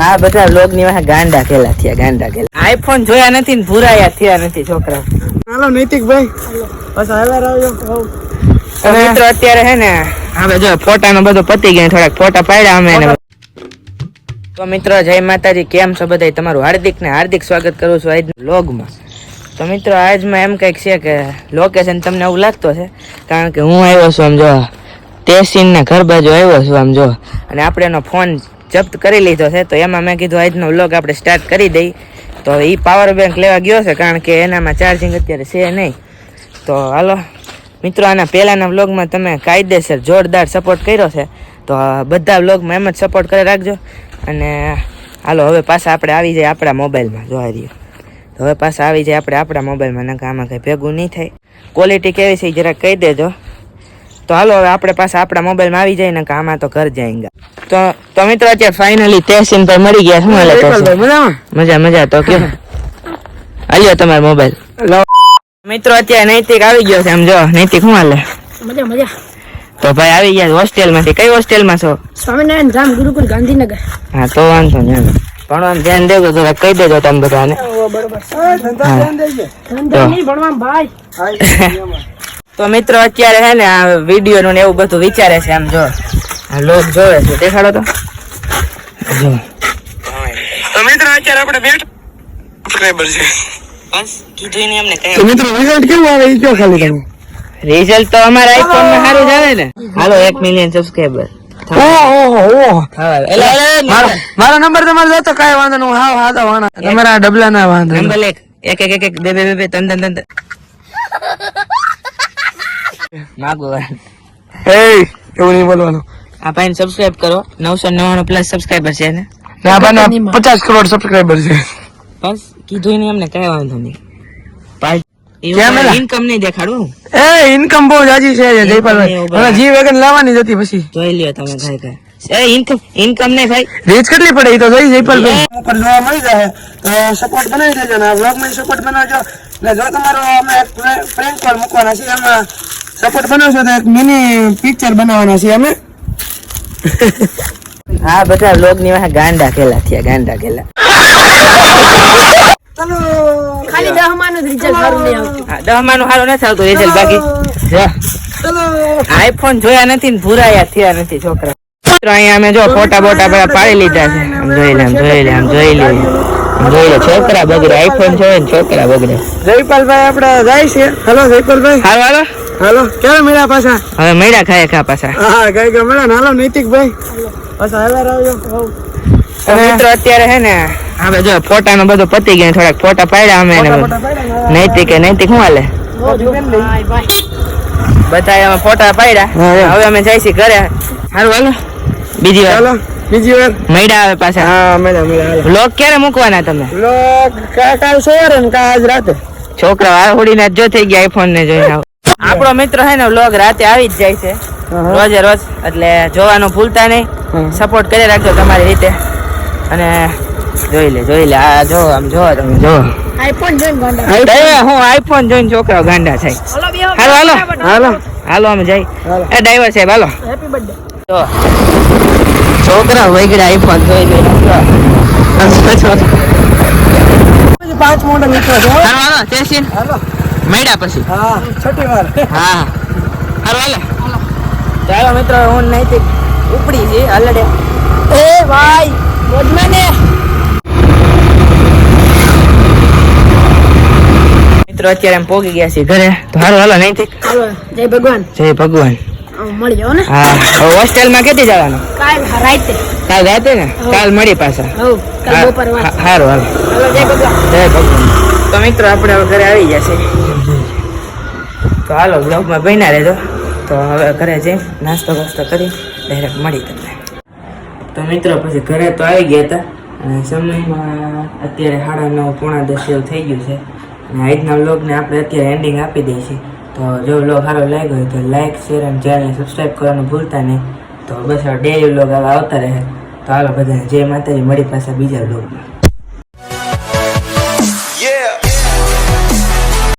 આ બધા લોગની વાહે ગાંડા કેલા થયા ગાંડા કેલા આઈફોન જોયા નથી ને ભૂરાયા થયા નથી છોકરા હાલો નૈતિકભાઈ બસ હવે. આવજો મિત્રો અત્યારે હે ને હવે જો ફોટા નો બધું પતી ગયો થોડાક ફોટા પાડ્યા અમે એને તો મિત્રો જય માતાજી કેમ છો બધા તમારું હાર્દિક ને હાર્દિક સ્વાગત કરું છું આજના લોગમાં તો મિત્રો આજમાં એમ કંઈક છે કે લોકેશન તમને એવું લાગતો છે કારણ કે હું આવ્યો છું આમ જો તેસીનના ઘર બાજુ આવ્યો છું આમ જો. અને આપણે એનો ફોન જપ્ત કરી લીધો છે, તો એમાં મેં કીધું આજનો વ્લોગ આપણે સ્ટાર્ટ કરી દઈ. તો એ પાવર બેંક લેવા ગયો છે, કારણ કે એનામાં ચાર્જિંગ અત્યારે છે નહીં. તો હાલો, મિત્રો, આના પહેલાંના વ્લોગમાં તમે કાયદેસર, જોરદાર સપોર્ટ કર્યો છે, તો બધા વ્લોગમાં એમ જ સપોર્ટ કરી રાખજો. અને હાલો, હવે પાછા આપણે આવી જાય આપણા મોબાઈલમાં જોવા રહ્યો તો હવે પાછા આવી જાય આપણે આપણા મોબાઈલમાં નકર આમાં કંઈ ભેગું નહીં થાય. ક્વોલિટી કેવી છે જરા કહી દેજો. તો હાલો હવે આપણે પાછા આપણા મોબાઈલમાં આવી જાય ને કે આમાં તો ઘર જાયંગા તો તો મિત્રો અત્યારે ફાઇનલી તેસીન પર મળી ગયા શું હાલે મજા મજા તો કે આવ્યો તમારો મોબાઈલ મિત્રો અત્યારે નૈતિક આવી ગયો છે આમ જો નૈતિક શું હાલે? મજા મજા. તો ભાઈ આવી ગયા હોસ્ટેલમાંથી કઈ હોસ્ટેલમાં છો? સ્વામિનારાયણ ધામ ગુરુકુલ ગાંધીનગર. હા તો વાંધો નહીં ભણવાનું ધ્યાન દેજો જરા કહી દેજો તમે બધાને. ભાઈ. તો મિત્રો અત્યારે હે ને આ વીડિયો નું ને એવું બધું વિચારે છે આમ જો. આ લોક જોવે છે. દેખાડો તો. તો મિત્રો અત્યારે આપણે બેઠ સબસ્ક્રાઇબર છે. બસ કીધું નહીં અમને તો મિત્રો રિઝલ્ટ કેવું આવે એ કયો ખાલી તમે. રિઝલ્ટ તો અમારા આઈફોનમાં સારું જ આવે ને. હાલો એક મિલિયન સબસ્ક્રાઇબર મારો મારો નંબર તમારે જોતો કઈ વાંધો નહીં. હું હાવ હાથો વાના તમારા ડબલા ના વાંધો. નંબર એક એક. એક એક એક બે બે બે બે ત્રણ ત્રણ ત્રણ. માગો એ એવું નહીં બોલવાનું. આ ભાઈને સબસ્ક્રાઇબ કરો. નવસો નવ્વાણું પ્લસ સબસ્ક્રાઇબર છે ને ને આપણને પચાસ કરોડ સબસ્ક્રાઇબર છે. બસ કીધું નહીં અમને કઈ વાંધો નહીં. ઇન્કમ નહીં દેખાડું. એ ઇન્કમ બહુ જાજી છે જયપાલભાઈ જી વેગન લાવવાની જ હતી પછી. જોઈ લ્યો તમે કઈ કઈ ઇન્કમ ઇન્કમ નહીં થાય રીચ કેટલી પડે? એ તો જોઈ જયપાલભાઈ ઉપર જોવા મળી જાય તો સપોર્ટ બનાવી દેજો ને. વ્લોગમાં સપોર્ટ બનાવજો. ને જો તમારો અમે પ્રેન્ક કોલ મૂકવાના છે એમાં સપોર્ટ બનાવશો તો એક મિની પિક્ચર બનાવવાના છે અમે. હા બધા લોગની વાહ ગાંડા કેલા થયા ગાંડા કેલા ચલો. ખાલી દહ રિઝલ્ટ સારું નહીં આવતું. આ દહમા સારું નથી આવતું રિઝલ્ટ બાકી. ચલો. આઈફોન જોયા નથી ને ભૂરાયા થયા નથી છોકરા. મિત્રો અહીંયા અમે જો ફોટા બોટા બધા પાડી લીધા છે. આમ જોઈ લે આમ જોઈ લે આમ જોઈ લે. જોઈ લે છોકરા બગડે. આઈફોન જોયે ને છોકરા બગડે. જયપાલભાઈ આપણે જાય છે. હેલો જયપાલભાઈ. હાલો હાલો. હાલો ક્યારે મળ્યા પાછા? હવે મેળા ખાય ખા પાછા. હા ગઈ ગયો મળ્યા હાલો નૈતિકભાઈ. પાછા મિત્રો અત્યારે હે ને હવે જો ફોટા નો બધો પતી ગયો થોડાક ફોટા પાડ્યા અમે એને નૈતિક નૈતિક શું હાલે? ભાઈ ભાઈ. બધા એમાં ફોટા પાડ્યા. હવે અમે જઈશી ઘરે. હારું હાલો. બીજી વાર. બીજી વાર. મૈડા આવે પાછા. હા મળ્યા મળ્યા હાલો. ક્યારે મૂકવાના તમે? કા કાલ સવારે ને કા આજ રાતે. છોકરા વાળોડી ના જો થઈ ગયા આઈફોન ને જોઈને. આપણો મિત્ર હે ને વ્લોગ રાતે આવી જ જાય છે. રોજે રોજ. એટલે જોવાનું ભૂલતા નહીં. સપોર્ટ કરી રાખજો તમારી રીતે. અને જોઈ લે જોઈ લે. આ જો આમ જો તમે જો. આઈફોન જોઈને ગાંડા. હું આઈફોન જોઈને છોકરાઓ ગાંડા થાય. હાલો, હાલો. હાલો. હાલો. અમે જઈ. એ ડ્રાઈવર સાહેબ હાલો. હેપી બર્થડે તો છોકરા વગડા આઈફોન જોઈ લે. પાંચ મોડલ નીકળો હાલો. હાલો તેસીન હાલો. મળ્યા પછી? હા છઠ્ઠી વાર. હા. હાલો હાલે. ચાલો મિત્રો હું નહીં ઉપડી છે હાલડે. એ ભાઈ મોજમાં ને મિત્રો અત્યારે એમ પોગી ગયા છે ઘરે. તો હાલો હાલો નહીં હાલો જય ભગવાન. જય ભગવાન. મળી જાઓ ને. હા હોસ્ટેલમાં કેતી જવાનું? કાલ રાતે. કાલ રાતે ને? કાલ મળી પાછા. કાલ બપોર હારું હાલો. હાલો જય ભગવાન. જય ભગવાન. તો મિત્રો આપણે હવે ઘરે આવી જશે તો હાલો બ્લોગમાં બન્યા રહેજો. તો હવે ઘરે જઈ નાસ્તો વાસ્તો કરી ડાયરેક્ટ મળી તમને. તો મિત્રો, પછી ઘરે તો આવી ગયા હતા. અને સમયમાં અત્યારે સાડા નવ પોણા દસ જેવું થઈ ગયું છે. અને આજના બ્લોગને આપણે અત્યારે એન્ડિંગ આપી દઈશું. તો જો બ્લોગ સારો લાગ્યો હોય તો લાઇક શેર અને ચેનલને સબસ્ક્રાઈબ કરવાનું ભૂલતા નહીં. તો બસ ડેલી હવે આવતા રહે. તો હાલો, બધાને જય માતાજી. મળી પાછા બીજા બ્લોગમાં